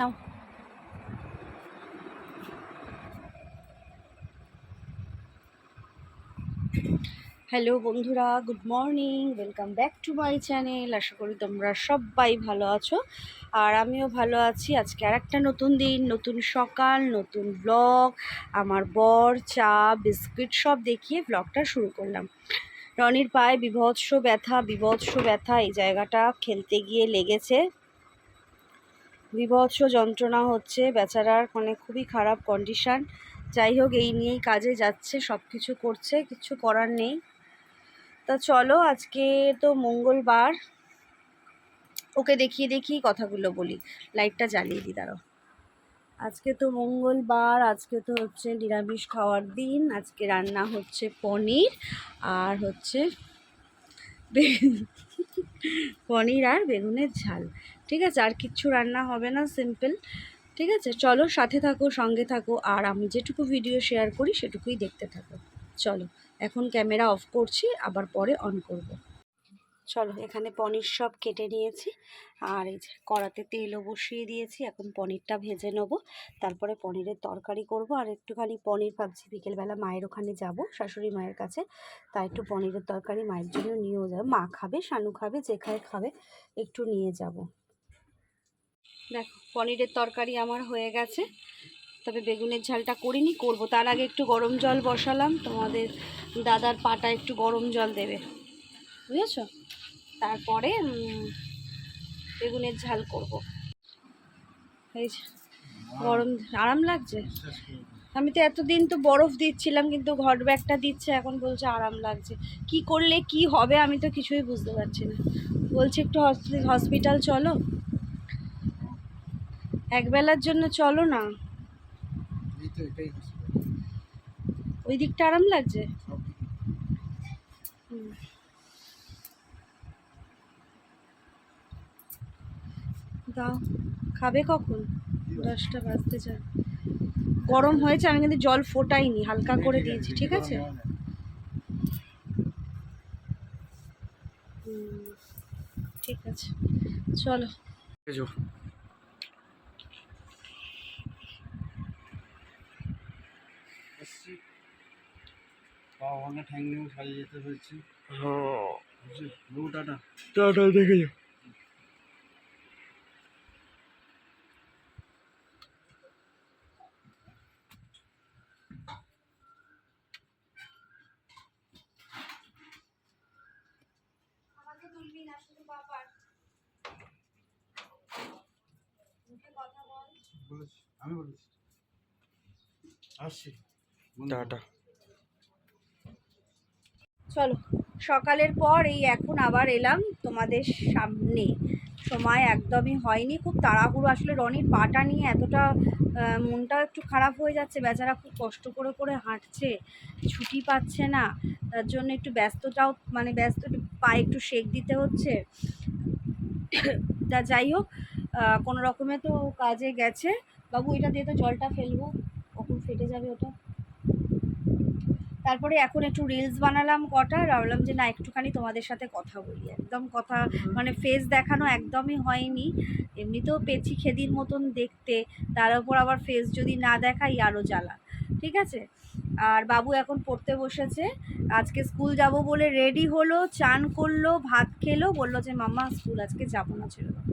নাও। Hello বন্ধুরা good morning welcome back to my channel আশা করি তোমরা সবাই ভালো আছো। আর আমিও ভালো আছি। আজকে আর একটা নতুন দিন, নতুন সকাল, নতুন ব্লগ আমার বর, চা, বিস্কিট সব দেখিয়ে ব্লগটা শুরু করলাম। রনির পায়ে বিভৎস ব্যথা বিভৎস ব্যথা, এই জায়গাটা খেলতে গিয়ে লেগেছে। বিভৎস যন্ত্রণা হচ্ছে বেচারার মানে খুবই খারাপ কন্ডিশান যাই হোক, এই নিয়েই কাজে যাচ্ছে সব কিছু করছে, কিছু করার নেই। তা চলো, আজকে তো মঙ্গলবার। ওকে দেখিয়ে দেখিয়ে কথাগুলো বলি। লাইটটা জ্বালিয়ে দিই, দাঁড়াও। আজকে তো মঙ্গলবার, আজকে তো হচ্ছে নিরামিষ খাওয়ার দিন। আজকে রান্না হচ্ছে পনির, আর হচ্ছে পনির আর বেগুনের ঝাল। ঠিক আছে, আর কিচ্ছু রান্না হবে না সিম্পল ঠিক আছে, চলো সাথে থাকো, সঙ্গে থাকো, আর আমি যেটুকু ভিডিও শেয়ার করি সেটুকুই দেখতে থাকো। চলো, এখন ক্যামেরা অফ করছি, আবার পরে অন করব। চলো, এখানে পনির সব কেটে নিয়েছি। আর এই যে কড়াতে তেলও বসিয়ে দিয়েছি, এখন পনিরটা ভেজে নেব। তারপরে পনিরের তরকারি করব, আর একটুখানি পনির ভাবছি, বিকেলবেলা মায়ের ওখানে যাব, শাশুড়ি মায়ের কাছে। তাই একটু পনিরের তরকারি মায়ের জন্য নিয়েও যাব। মা খাবে, শানু খাবে, যে খায় খাবে, একটু নিয়ে যাব। দেখো, পনিরের তরকারি আমার হয়ে গেছে। তবে বেগুনের ঝালটা করিনি, করব। তার আগে একটু গরম জল বসালাম। তোমাদের দাদার পাটা একটু গরম জল দেবে। বুঝেছ তারপরে বেগুনের ঝাল করব। এই গরম আরাম লাগছে? আমি তো এতদিন তো বরফ দিচ্ছিলাম কিন্তু ঘট ব্যাগটা দিচ্ছে এখন বলছে আরাম লাগছে। কি করলে কি হবে আমি তো কিছুই বুঝতে পারছি না। বলছে একটু হসপি- হসপিটাল চলো। একবেলার জন্য চলো না। ওই দিকটা আরাম লাগছে? হুম। দাও। খাবে কখন? দশটা বাজতে চায়। গরম হয়েছে আমি কিন্তু জল ফোটাইনি হালকা করে দিয়েছি ঠিক আছে? ঠিক আছে। চলো। এসছি। বাবা ঠ্যাং নিয়েও সারিয়ে যেতে হয়েছে। টাটা। টাটা দেখে যাও আমাকে তুলবি না শুধু বাবার মুখে কথা বল বলেছি আমি বলেছি। আসছি। টাটা। চলো সকালের পর এই এখন আবার এলাম তোমাদের সামনে। সময় একদমই হয়নি খুব তাড়াহুড়ো। আসলে রনির পাটা নিয়ে এতটা আহ, মনটা একটু খারাপ হয়ে যাচ্ছে। বেচারা খুব কষ্ট করে করে হাঁটছে ছুটি পাচ্ছে না। তার জন্য একটু ব্যস্ততাও মানে ব্যস্ত পায়ে একটু শেক দিতে হচ্ছে। তা যাই হোক কোনো রকমে তো কাজে গেছে। বাবু, এটা দিয়ে তো জলটা ফেলব। কখন ফেটে যাবে ওটা? তারপরে এখন একটু রিলস বানালাম কটা ভাবলাম যে না, একটুখানি তোমাদের সাথে কথা বলি। একদম কথা মানে ফেস দেখানো একদমই হয়নি। এমনিতেও পেছি খেদির মতন দেখতে। তার উপর আবার ফেস যদি না দেখাই আরও জ্বালা। ঠিক আছে? আর বাবু এখন পড়তে বসেছে। আজকে স্কুল যাব বলে রেডি হলো, চান করল, ভাত খেলো, বলল যে, মাম্মা স্কুল আজকে যাব না দাও।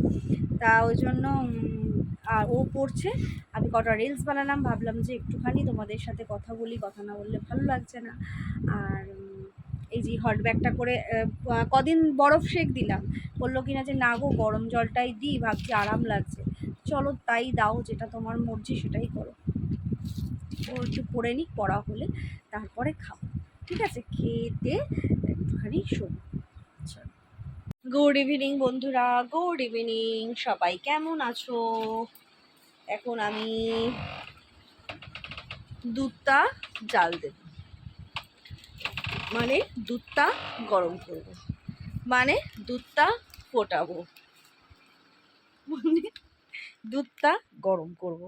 তা ওই জন্য আর ও পড়ছে আমি কটা রিলস বানালাম, ভাবলাম যে একটুখানি তোমাদের সাথে কথা বলি, কথা না বললে ভালো লাগছে না। আর এই যে হট ব্যাগটা করে কদিন বরফ শেক দিলাম। বলল কিনা যে, না গো, গরম জলটাই দিই, ভাবছি আরাম লাগছে। চলো তাই দাও, যেটা তোমার মর্জি সেটাই করো। ও একটু পড়ে নিক, পড়া হলে তারপরে খাও ঠিক আছে? খেয়ে দিয়ে একটুখানি শোবো। গুড ইভিনিং বন্ধুরা। গুড ইভিনিং সবাই কেমন আছো? এখন আমি দুধটা জাল দেব। মানে দুধটা গরম করব। মানে দুধটা ফোটাবো। মানে দুধটা গরম করব।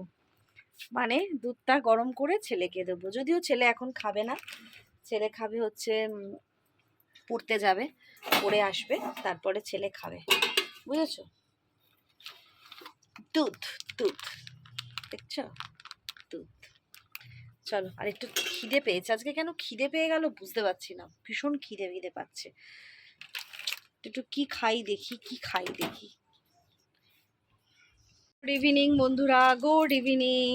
মানে দুধটা গরম করে ছেলেকে দেবো। যদিও ছেলে এখন খাবে না। ছেলে খাবে হচ্ছে পড়তে যাবে, পড়ে আসবে, তারপরে ছেলে খাবে। বুঝেছ? দুধ দুধ। দেখছ? দুধ। চলো, আর একটু খিদে পেয়েছে। আজকে কেন খিদে পেয়ে গেল বুঝতে পারছি না। ভীষণ খিদে খিদে পাচ্ছে। একটু কি খাই দেখি, কি খাই দেখি। গুড ইভিনিং বন্ধুরা। গুড ইভিনিং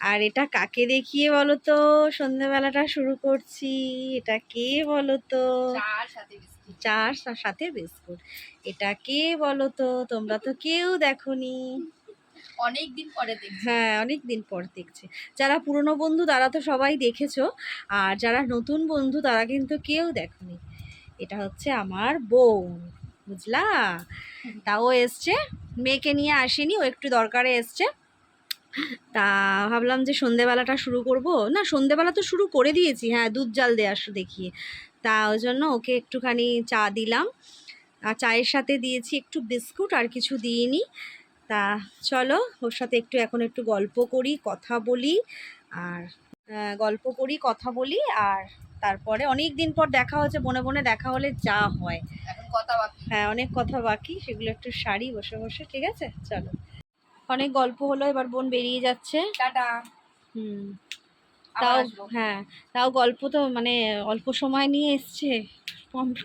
আর এটা কাকে দেখিয়ে বলো তো সন্ধ্যেবেলাটা শুরু করছি। এটা কে বলো তো চার সাথে বিস্কুট। চার সাথে বিস্কুট। এটা কে বলো তো তোমরা তো কেউ দেখোনি। অনেক দিন পরে দেখছি। হ্যাঁ অনেক দিন পর দেখছি। যারা পুরনো বন্ধু তারা তো সবাই দেখেছ। আর যারা নতুন বন্ধু তারা কিন্তু কেউ দেখোনি। এটা হচ্ছে আমার বোন। বুঝলা? তাও এসছে। মেয়েকে নিয়ে আসেনি, ও একটু দরকারে এসছে। তা ভাবলাম যে সন্ধেবেলাটা শুরু করব। না, সন্ধেবেলা তো শুরু করে দিয়েছি। হ্যাঁ দুধ জাল দেওয়ার দেখিয়ে তা ওই জন্য ওকে একটুখানি চা দিলাম। আর চায়ের সাথে দিয়েছি একটু বিস্কুট, আর কিছু দিইনি। তা চলো, ওর সাথে একটু এখন একটু গল্প করি, কথা বলি, আর গল্প করি, কথা বলি, আর তারপরে অনেক দিন পর দেখা হচ্ছে বনে বনে দেখা হলে যা হয়। কথা বাকি। হ্যাঁ অনেক কথা বাকি সেগুলো একটু সারি বসে বসে ঠিক আছে? চলো। অনেক গল্প হলো এবার বোন বেরিয়ে যাচ্ছে। টাটা। হুম। তাও হ্যাঁ তাও গল্প তো মানে অল্প সময় নিয়ে এসছে।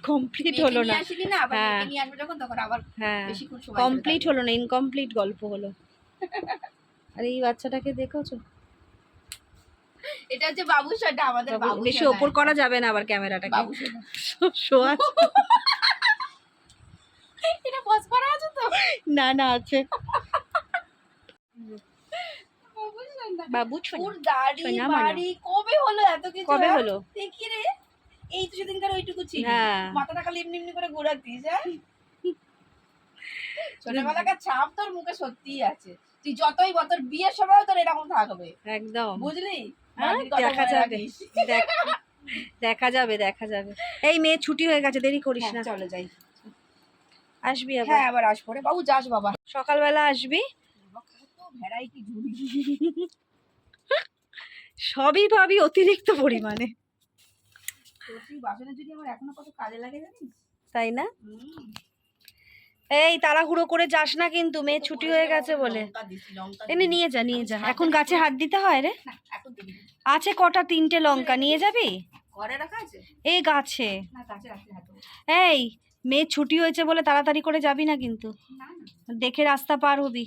কমপ্লিট হলো না। আসিনি না হ্যাঁ। হ্যাঁ। কমপ্লিট হলো না ইনকমপ্লিট গল্প হলো। আর এই বাচ্চাটাকে দেখেছ? এটা হচ্ছে বাবু সোনা আমাদের বাবু বেশি ওপর করা যাবে না আবার ক্যামেরাটাকে। বাবু শোয়া এটা পজ করা আছে তো? না না আছে। বাবু দাড়ি বাড়ি কবে হলো এত কিছু? কবে? হলো? দেখি রে। এই তো সেদিনকার ওইটুকু ছিল হ্যাঁ। মাথাটা খালি এমনি এমনি করে ঘোরাতিস হ্যাঁ? ছোটবেলাকার ছাপ তোর মুখে সত্যিই আছে। তুই যতই বল তোর বিয়ের সময় তোর এরকম থাকবে। একদম। বুঝলি? হ্যাঁ, দেখা যাবে। দেখা যাবে দেখা যাবে। এই মেয়ে ছুটি হয়ে গেছে দেরি করিস না। হ্যাঁ, চলো যাই। আসবি আবার। হ্যাঁ আবার আসব রে। বাবু যাস বাবা। সকালবেলা আসবি? ভ্যারাইটি ঝুড়ি সবই পাবি অতিরিক্ত পরিমাণে। তুই বাসনের ঝুড়ি আমার এখনও কত কাজে লাগে জানিস? তাই না। এই তাড়াহুড়ো করে যাস না কিন্তু মেয়ে ছুটি হয়ে গেছে বলে। এনে নিয়ে যা নিয়ে যা। এখন গাছে হাত দিতে হয় রে। আছে কটা তিনটে লঙ্কা নিয়ে যাবি? এই গাছে। এই মেয়ে ছুটি হয়েছে বলে তাড়াতাড়ি করে যাবি না কিন্তু? দেখে রাস্তা পার হবি।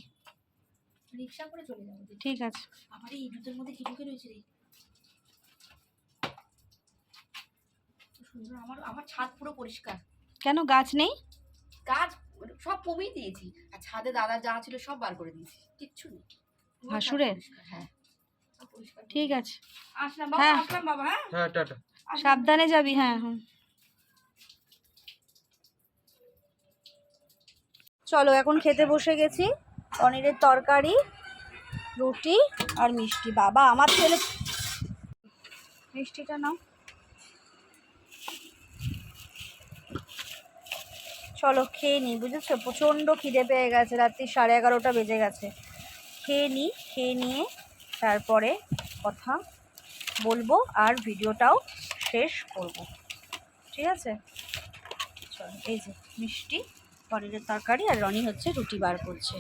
ঠিক আছে। আমার ছাদ পুরো পরিষ্কার। কেন গাছ নেই? গাছ সব কমিয়ে দিয়েছি। আর ছাদে দাদা যা ছিল সব বার করে দিয়েছি কিচ্ছু নেই। ভাসুরের? হ্যাঁ। ঠিক আছে। আসলাম বাবা হ্যাঁ। আসলাম বাবা হ্যাঁ? হ্যাঁ টাটা সাবধানে যাবি হ্যাঁ হ্যাঁ। চলো এখন খেতে বসে গেছি। পনিরের তরকারি রুটি আর মিষ্টি। বাবা আমার ছেলে মিষ্টিটা নাও। চলো খেয়ে নিই বুঝেছ? প্রচণ্ড খিদে পেয়ে গেছে, রাত্রি সাড়ে এগারোটা বেজে গেছে। খেয়ে নিই খেয়ে নিয়ে তারপরে কথা বলব আর ভিডিওটাও শেষ করব। ঠিক আছে? চলো, এই যে মিষ্টি, পনিরের তরকারি আর রনি হচ্ছে রুটি বার করছে।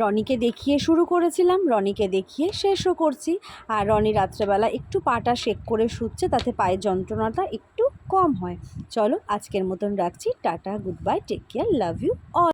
রনিকে দেখিয়ে শুরু করেছিলাম, রনিকে দেখিয়ে শেষও করছি। আর রনি রাত্রেবেলা একটু পাটা শেক করে শুচ্ছে, তাতে পায়ের যন্ত্রণাটা একটু কম হয়। চলো আজকের মতন রাখছি। Tata good bye take care love you all